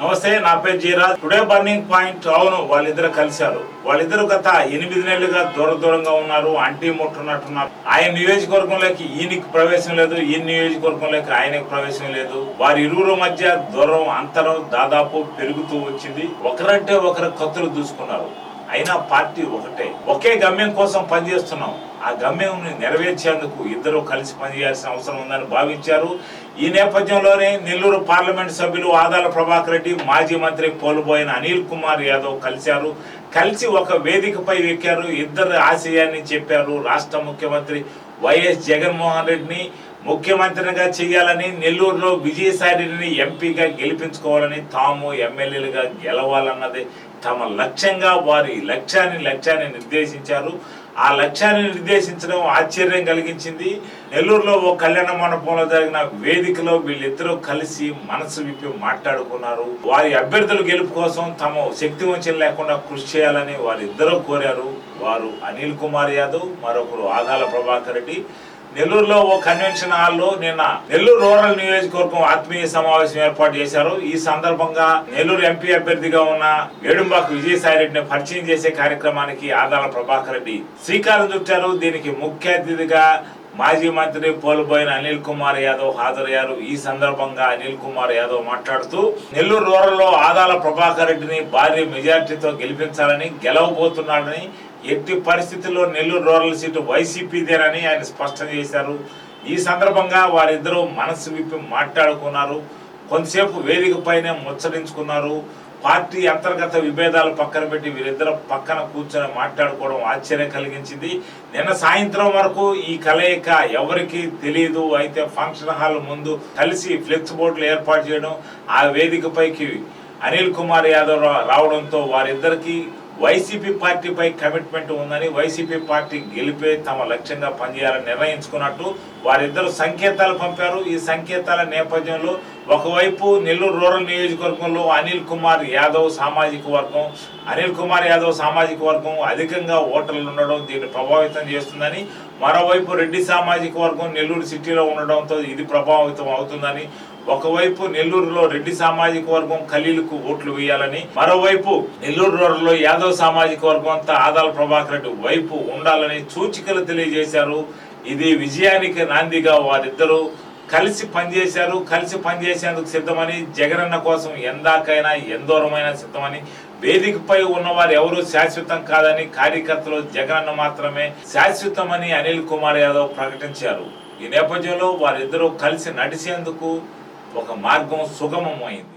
నమస్తే నా పేరు జీరాజ్ టుడే బర్నింగ్ పాయింట్ అవును వాళ్ళిద్దరు కలిశారు. వాళ్ళిద్దరు గత ఎనిమిది నెలలుగా దూర దూరంగా ఉన్నారు అంటీ ముట్టున్నట్టున్నారు ఆయన నియోజకవర్గంలోకి ఈయనకి ప్రవేశం లేదు ఈ నియోజకవర్గంలోకి ఆయనకి ప్రవేశం లేదు. వారి ఇరువురు మధ్య దూరం అంతరం దాదాపు పెరుగుతూ వచ్చింది. ఒకరంటే ఒకరు కత్తులు దూసుకున్నారు. అయినా పార్టీ ఒకటే. ఒకే గమ్యం కోసం పనిచేస్తున్నాం. ఆ గమ్యం నెరవేర్చేందుకు ఇద్దరు కలిసి పనిచేయాల్సిన అవసరం ఉందని భావించారు. ఈ నేపథ్యంలోనే నెల్లూరు పార్లమెంట్ సభ్యులు ఆదాల ప్రభాకర్ రెడ్డి మాజీ మంత్రి పోలుబోయిన అనిల్ కుమార్ యాదవ్ కలిశారు. కలిసి ఒక వేదికపై ఎక్కారు. ఇద్దరు ఆశయాన్ని చెప్పారు రాష్ట్ర ముఖ్యమంత్రి వైఎస్ జగన్మోహన్ రెడ్డిని. ముఖ్యమంత్రిగా చేయాలని నెల్లూరులో విజయసాయిని ఎంపీగా గెలిపించుకోవాలని తాము ఎమ్మెల్యేలుగా గెలవాలన్నది తమ లక్ష్యంగా వారి లక్ష్యాన్ని లక్ష్యాన్ని నిర్దేశించారు. ఆ లక్ష్యాన్ని నిర్దేశించడం ఆశ్చర్యం కలిగించింది. నెల్లూరులో ఓ కళ్యాణ మండపంలో జరిగిన వేదికలో వీళ్ళిద్దరూ కలిసి మనసు విప్పి మాట్లాడుకున్నారు. వారి అభ్యర్థుల గెలుపు కోసం తమ శక్తి వంచన లేకుండా కృషి చేయాలని వారిద్దరూ కోరారు. వారు అనిల్ కుమార్ యాదవ్ మరొకరు ఆదాల ప్రభాకర్ రెడ్డి. నెల్లూరులో ఓ కన్వెన్షన్ హాల్లో నిన్న నెల్లూరు రూరల్ నియోజకవర్గం ఆత్మీయ సమావేశం ఏర్పాటు చేశారు. ఈ సందర్భంగా నెల్లూరు ఎంపీ అభ్యర్థిగా ఉన్న ఏడుంబాకు విజయసాయిరెడ్డిని పరిచయం చేసే కార్యక్రమానికి ఆదాల ప్రభాకర్ రెడ్డి శ్రీకారం చుట్టారు. దీనికి ముఖ్య అతిథిగా మాజీ మంత్రి పోల్పోయిన అనిల్ కుమార్ యాదవ్ హాజరయ్యారు. ఈ సందర్భంగా అనిల్ కుమార్ యాదవ్ మాట్లాడుతూ నెల్లూరు రూరల్లో ఆదాల ప్రభాకర్ రెడ్డిని భారీ మెజార్టీతో గెలిపించాలని గెలవబోతున్నాడని ఎట్టి పరిస్థితుల్లో నెల్లూరు రూరల్ సీటు వైసీపీదేనని ఆయన స్పష్టం చేశారు. ఈ సందర్భంగా వారిద్దరూ మనసు విప్పి మాట్లాడుకున్నారు. కొంతసేపు వేదిక పైనే ముచ్చరించుకున్నారు పార్టీ అంతర్గత విభేదాలు పక్కన పెట్టి వీరిద్దరు పక్కన కూర్చొని మాట్లాడుకోవడం ఆశ్చర్యం కలిగించింది. నిన్న సాయంత్రం వరకు ఈ కలయిక ఎవరికి తెలియదు అయితే ఫంక్షన్ హాల్ ముందు కలిసి ఫ్లెక్స్ బోర్డులు ఏర్పాటు చేయడం ఆ వేదికపైకి అనిల్ కుమార్ యాదవ్ రావడంతో వారిద్దరికి వైసీపీ పార్టీపై కమిట్మెంట్ ఉందని వైసీపీ పార్టీ గెలిపే తమ లక్ష్యంగా పనిచేయాలని నిర్ణయించుకున్నట్టు వారిద్దరు సంకేతాలు పంపారు. ఈ సంకేతాల నేపథ్యంలో ఒకవైపు నెల్లూరు రూరల్ నియోజకవర్గంలో అనిల్ కుమార్ యాదవ్ సామాజిక వర్గం అనిల్ కుమార్ యాదవ్ సామాజిక వర్గం అధికంగా ఓటర్లు ఉండడం దీన్ని ప్రభావితం చేస్తుందని మరోవైపు రెడ్డి సామాజిక వర్గం నెల్లూరు సిటీలో ఉండడంతో ఇది ప్రభావితం అవుతుందని ఒకవైపు నెల్లూరులో రెడ్డి సామాజిక వర్గం ఖలీలకు ఓట్లు వేయాలని మరోవైపు నెల్లూరు రూరల్లో యాదవ్ సామాజిక వర్గం అంతా ఆదాల ప్రభాకర్ రెడ్డి వైపు ఉండాలని సూచికలు తెలియజేశారు. ఇది విజయానికి నాందిగా వారిద్దరూ కలిసి పనిచేశారు కలిసి పనిచేసేందుకు సిద్ధమని జగనన్న కోసం ఎందాకైనా ఎందూరమైనా సిద్ధమని వేదికపై ఉన్నవారు ఎవరూ శాశ్వతం కాదని కార్యకర్తలు జగనన్న మాత్రమే శాశ్వతమని అనిల్ కుమార్ యాదవ్ ప్రకటించారు. ఈ నేపథ్యంలో వారిద్దరూ కలిసి నడిచేందుకు ఒక మార్గం సుగమమైంది.